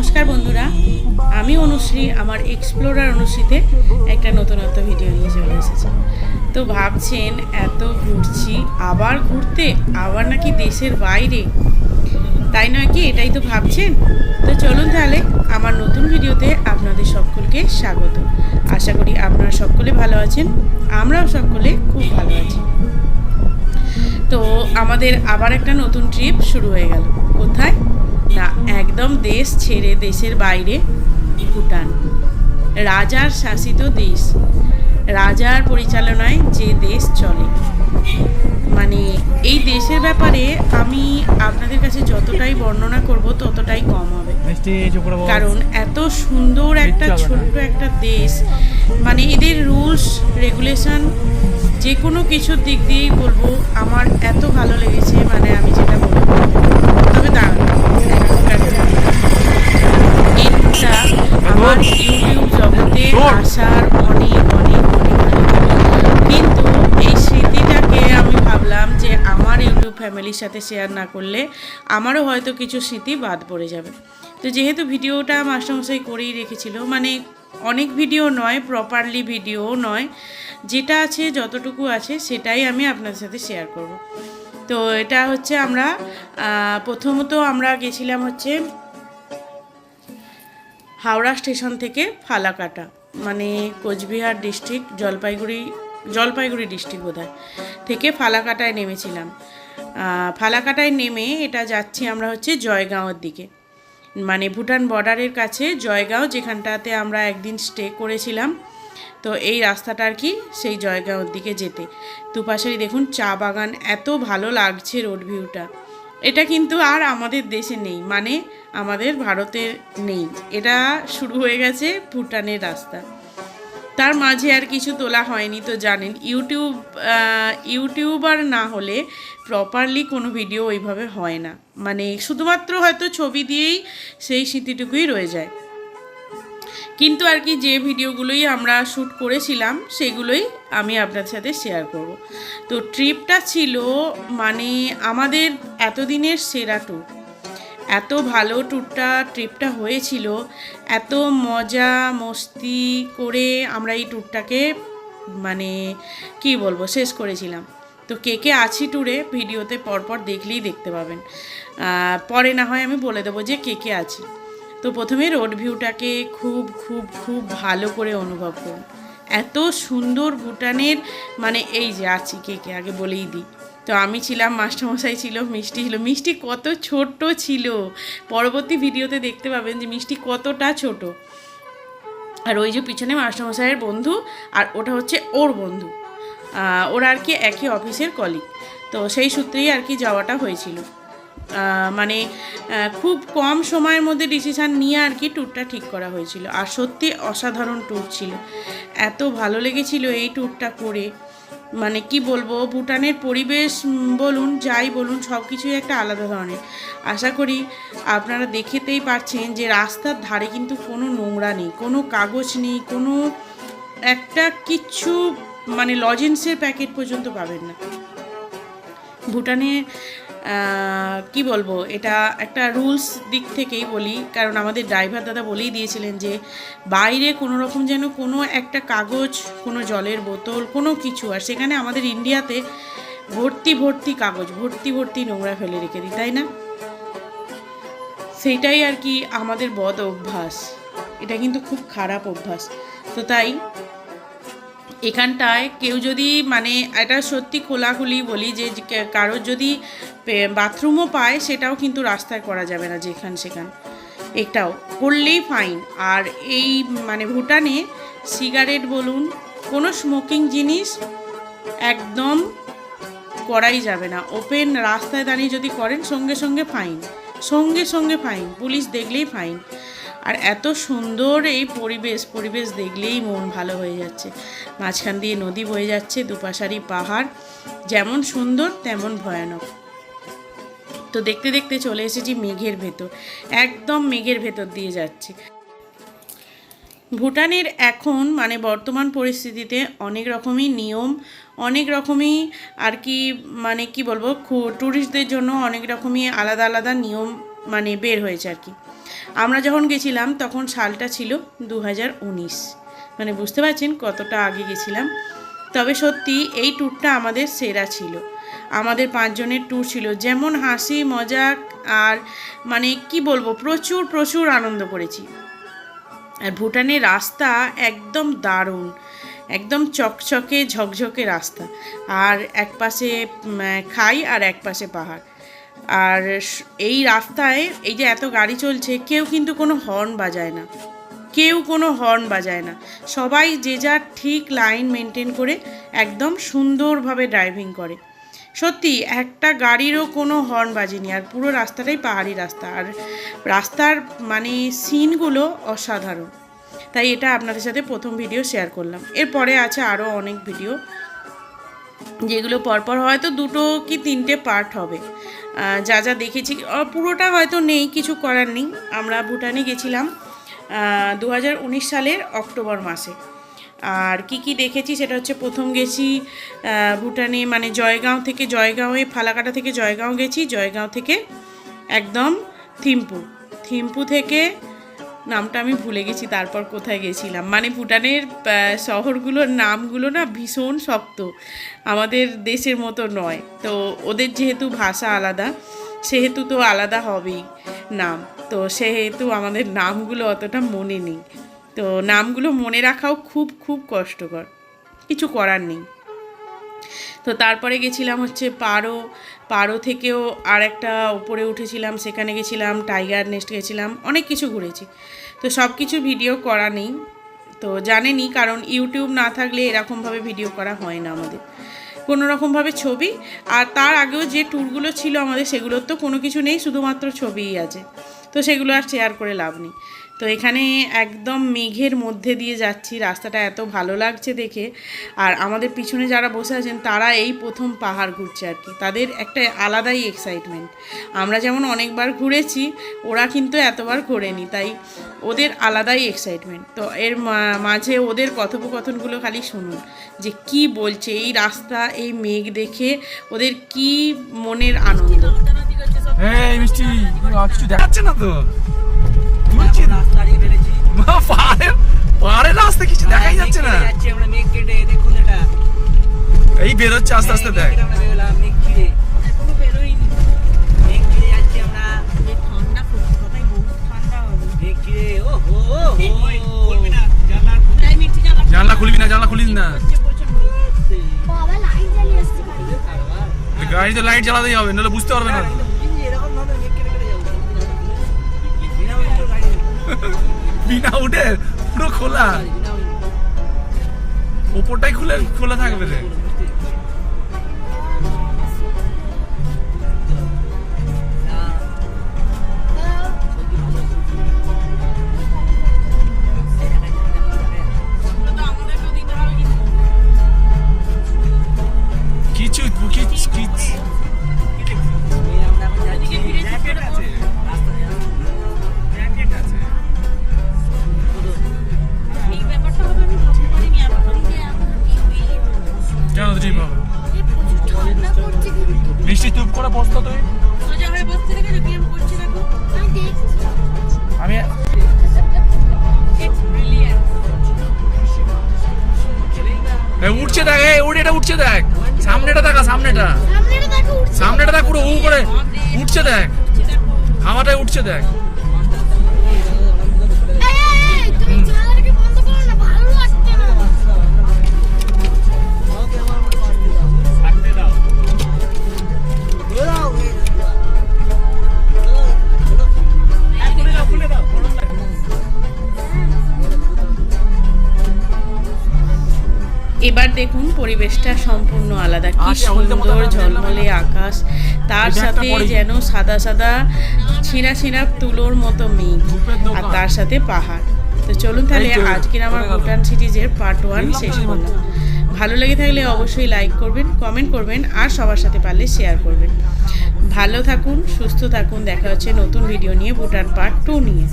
নমস্কার বন্ধুরা, আমি অনুশ্রী, আমার এক্সপ্লোরার অনুশ্রীতে একটা নতুনত্ব ভিডিও নিয়ে চলে এসেছি। তো ভাবছেন, এত ঘুরছি, আবার ঘুরতে? আবার নাকি দেশের বাইরে? তাই নয় কি, এটাই তো ভাবছেন? তো চলুন তাহলে আমার নতুন ভিডিওতে আপনাদের সকলকে স্বাগত। আশা করি আপনারা সকলে ভালো আছেন, আমরাও সকলে খুব ভালো আছি। তো আমাদের আবার একটা নতুন ট্রিপ শুরু হয়ে গেল। কোথায়? একদম দেশ ছেড়ে দেশের বাইরে ভুটান। রাজার শাসিত দেশ। রাজার পরিচালনায় যে দেশ চলে। মানে এই দেশের ব্যাপারে আমি আপনাদের কাছে যতটাই বর্ণনা করব ততটাই কম হবে। কারণ এত সুন্দর একটা না। ছোট্ট একটা দেশ। মানে এদের রুলস রেগুলেশন যে কোনো কিছুর দিক দিয়েই বলব আমার এত ভালো লেগেছে মানে আমি যেটা বলব তবে দাঁড়ান এখনকার এটা আমার ইউটিউব জগতে আসার অনেক অনেক অনেক আগে। কিন্তু এই স্মৃতিটাকে আমি ভাবলাম যে আমার ইউটিউব ফ্যামিলির সাথে শেয়ার না করলে আমারও হয়তো কিছু স্মৃতি বাদ পড়ে যাবে। তো যেহেতু ভিডিওটা মাস্টারমশাই করেই রেখেছিল মানে অনেক ভিডিও নয় প্রপারলি ভিডিও নয়, যেটা আছে, যতটুকু আছে, সেটাই আমি আপনাদের সাথে শেয়ার করব। তো এটা হচ্ছে আমরা প্রথমত আমরা গেছিলাম হচ্ছে হাওড়া স্টেশন থেকে ফালাকাটা মানে কোচবিহার ডিস্ট্রিক্ট জলপাইগুড়ি জলপাইগুড়ি ডিস্ট্রিক্ট বোধহয়, থেকে ফালাকাটায় নেমেছিলাম। ফালাকাটায় নেমে এটা যাচ্ছি আমরা হচ্ছে জয়গাঁওয়ের দিকে। মানে ভুটান বর্ডারের কাছে জয়গাঁও, যেখানটাতে আমরা একদিন স্টে করেছিলাম। তো এই রাস্তাটা আর কি সেই জয়গাঁওর দিকে যেতে। দুপাশেরই দেখুন চা বাগান, এত ভালো লাগছে রোড ভিউটা। এটা কিন্তু আর আমাদের দেশে নেই মানে আমাদের ভারতের নেই। এটা শুরু হয়ে গেছে ভুটানের রাস্তা। তার মাঝে আর কিছু তোলা হয়নি, তো জানেন, ইউটিউব ইউটিউবার না হলে প্রপারলি কোনো ভিডিও ওইভাবে হয় না। মানে শুধুমাত্র হয়তো ছবি দিয়েই সেই স্মৃতিটুকুই রয়ে যায়। কিন্তু আর কি যে ভিডিওগুলোই আমরা শ্যুট করেছিলাম, সেগুলোই আমি আপনার সাথে শেয়ার করব। তো ট্রিপটা ছিল মানে আমাদের এতদিনের সেরা ট্যুর এত ভালো ট্যুরটা, ট্রিপটা হয়েছিল, এত মজা মস্তি করে আমরা এই ট্যুরটাকে মানে কি বলব, শেষ করেছিলাম। তো কে কে আছি ট্যুরে ভিডিওতে পরপর দেখলেই দেখতে পাবেন। পরে না হয় আমি বলে দেবো যে কে কে আছি। তো প্রথমে রোড ভিউটাকে খুব খুব খুব ভালো করে অনুভব করুন। এত সুন্দর ভুটানের মানে এই যে আছি, কে কে আগে বলেই দিই। তো আমি ছিলাম, মাস্টারমশাই ছিল, মিষ্টি ছিল। মিষ্টি কত ছোট্ট ছিল। পরবর্তী ভিডিওতে দেখতে পাবেন যে মিষ্টি কতটা ছোট। আর ওই যে পিছনে মাস্টারমশাইয়ের বন্ধু আর ওটা হচ্ছে ওর বন্ধু। ওরা আর কি একই অফিসের কলিগ তো সেই সূত্রেই আর কি যাওয়াটা হয়েছিল। মানে খুব কম সময়ের মধ্যে ডিসিশান নিয়ে আর কি ট্যুরটা ঠিক করা হয়েছিল। আর সত্যি অসাধারণ ট্যুর ছিল। এত ভালো লেগেছিল এই ট্যুরটা করে। মানে কি বলব, ভুটানের পরিবেশ বলুন, যাই বলুন সব কিছুই একটা আলাদা ধরনের। আশা করি আপনারা দেখেতেই পারছেন যে রাস্তার ধারে কিন্তু কোনো নোংরা নেই, কোনো কাগজ নেই, কোনো একটা কিচ্ছু মানে লজেন্সের প্যাকেট পর্যন্ত পাবেন না। ভুটানে কি বলব, এটা একটা রুলস দিক থেকেই বলি। কারণ আমাদের ড্রাইভার দাদা বলেই দিয়েছিলেন যে, বাইরে কোনো রকম যেন কোনো একটা কাগজ, কোনো জলের বোতল, কোনো কিছু, আর সেখানে আমাদের ইন্ডিয়াতে ভর্তি ভর্তি কাগজ, ভর্তি ভর্তি নোংরা ফেলে রেখে দিই, তাই না? সেইটাই আর কি আমাদের বদ অভ্যাস। এটা কিন্তু খুব খারাপ অভ্যাস। তো তাই এখানটায় কেউ যদি মানে এটা সত্যি খোলাখুলি বলি যে কারোর যদি বাথরুমও পায়, সেটাও কিন্তু রাস্তায় করা যাবে না যেখান সেখান। এটাও করলেই ফাইন আর এই মানে ভুটানে সিগারেট বলুন, কোনো স্মোকিং জিনিস একদম করাই যাবে না। ওপেন রাস্তায় দাঁড়িয়ে যদি করেন, সঙ্গে সঙ্গে ফাইন সঙ্গে সঙ্গে ফাইন পুলিশ দেখলেই ফাইন আর এত সুন্দর এই পরিবেশ পরিবেশ দেখলেই মন ভালো হয়ে যাচ্ছে। মাঝখান দিয়ে নদী বয়ে যাচ্ছে দুপাশারি পাহাড়, যেমন সুন্দর, তেমন ভয়ানক। তো দেখতে দেখতে চলে এসেছি মেঘের ভেতর, একদম মেঘের ভেতর দিয়ে যাচ্ছে। ভুটানের এখন মানে বর্তমান পরিস্থিতিতে অনেক রকমই নিয়ম, অনেক রকমই আর কি মানে কি বলব ট্যুরিস্টদের জন্য অনেক রকমই আলাদা আলাদা নিয়ম মানে বের হয়েছে আর কি। আমরা যখন গেছিলাম, তখন সালটা ছিল দু হাজার উনিশ। মানে বুঝতে পারছেন কতটা আগে গেছিলাম? তবে সত্যি এই ট্যুরটা আমাদের সেরা ছিল। আমাদের পাঁচজনের ট্যুর ছিল। যেমন হাসি, মজাক আর মানে কি বলব, প্রচুর প্রচুর আনন্দ করেছি। আর ভুটানের রাস্তা একদম দারুণ। একদম চকচকে, ঝকঝকে রাস্তা। আর এক পাশে খাই আর এক পাশে পাহাড়। আর এই রাস্তায় এই যে এত গাড়ি চলছে, কেউ কিন্তু কোনো হর্ন বাজায় না। কেউ কোনো হর্ন বাজায় না। সবাই যে যার ঠিক লাইন মেনটেন করে একদম সুন্দরভাবে ড্রাইভিং করে। সত্যি, একটা গাড়িরও কোনো হর্ন বাজেনি আর পুরো রাস্তাটাই পাহাড়ি রাস্তা। আর রাস্তার মানে সিনগুলো অসাধারণ। তাই এটা আপনাদের সাথে প্রথম ভিডিও শেয়ার করলাম। এরপরে আছে আরও অনেক ভিডিও যেগুলো পরপর হয়তো দুটো কি তিনটে পার্ট হবে। যা যা দেখেছি পুরোটা হয়তো নেই, কিছু করার নেই। আমরা ভুটানে গেছিলাম দু হাজার উনিশ সালের অক্টোবর মাসে। আর কি কি দেখেছি সেটা হচ্ছে প্রথম গেছি ভুটানে মানে জয়গাঁও থেকে জয়গাঁওয়ে, ফালাকাটা থেকে জয়গাঁও গেছি। জয়গাঁও থেকে একদম থিম্পু। থিম্পু থেকে নামটা আমি ভুলে গেছি, তারপর কোথায় গেছিলাম? মানে ভুটানের শহরগুলোর নামগুলো না ভীষণ শক্ত। আমাদের দেশের মতো নয়। তো ওদের যেহেতু ভাষা আলাদা, সেহেতু তো আলাদা হবেই নাম। তো সেহেতু আমাদের নামগুলো অতটা মনে নেই। তো নামগুলো মনে রাখাও খুব খুব কষ্টকর। কিছু করার নেই। তো তারপরে গেছিলাম হচ্ছে পারো পারো থেকেও আর একটা উপরে উঠেছিলাম, সেখানে গেছিলাম, টাইগার নেস্ট গেছিলাম, অনেক কিছু ঘুরেছি। তো সব কিছু ভিডিও করা নেই, তো জানেনই কারণ ইউটিউব না থাকলে এরকমভাবে ভিডিও করা হয় না আমাদের। কোনো রকমভাবে ছবি, আর তার আগেও যে ট্যুরগুলো ছিল আমাদের, সেগুলোর তো কোনো কিছু নেই, শুধুমাত্র ছবিই আছে। তো সেগুলো আর শেয়ার করে লাভ নেই। তো এখানে একদম মেঘের মধ্যে দিয়ে যাচ্ছি। রাস্তাটা এত ভালো লাগছে দেখে। আর আমাদের পিছনে যারা বসে আছেন, তারা এই প্রথম পাহাড় ঘুরছে আর কি। তাদের একটা আলাদাই এক্সাইটমেন্ট আমরা যেমন অনেকবার ঘুরেছি, ওরা কিন্তু এতবার ঘোরেনি, তাই ওদের আলাদাই এক্সাইটমেন্ট তো এর মাঝে ওদের কথোপকথনগুলো খালি শুনুন, যে কি বলছে এই রাস্তা, এই মেঘ দেখে ওদের কি মনের আনন্দ। কিছু দেখাচ্ছে না তো? তুলছি না রাস্তা পাহাড়ে পাহাড়ের রাস্তা কিছু দেখাই যাচ্ছে না। যাচ্ছে আমরা মেঘ কেটে দেখুন এটা। এই বেরোচ্ছে আস্তে আস্তে দেখ। আমরা বেরোলাম মেঘ চিড়ে এখনও বেরোয়নি মেঘ চিড়ে যাচ্ছি আমরা। ঠান্ডা পড়ছে কোথায় বহুত ঠান্ডা হবে। মেঘ চিড়ে ও হো জানলা খুলবি না। জানলা খুলিস না। আসছে বাড়ি গাড়িতে লাইট জ্বালাতেই হবে নাহলে বুঝতে পারবে না। বিনা উঠে পুরো খোলা। ওপরটাই খুলে খোলা থাকবে রে। উঠছে দেখ এই এটা উঠছে দেখ। সামনেটা দেখা সামনেটা। সামনেটা দেখো উঠছে। সামনেটা দেখ পুরো উ করে। উঠছে দেখ। হাওয়াটাই উঠছে দেখ। পরিবেশটা সম্পূর্ণ আলাদা। কি আচ্ছা, সুন্দর ঝলমলে আকাশ। তার সাথে যেন সাদা সাদা ছিঁড়া ছিঁড়া তুলোর মতো মেঘ। আর তার সাথে পাহাড়। তো চলুন তাহলে আজকের আমার ভুটান সিরিজের পার্ট ওয়ান শেষ করলাম। ভালো লেগে থাকলে অবশ্যই লাইক করবেন কমেন্ট করবেন আর সবার সাথে পারলে শেয়ার করবেন। ভালো থাকুন সুস্থ থাকুন দেখা হচ্ছে নতুন ভিডিও নিয়ে ভুটান পার্ট টু নিয়ে।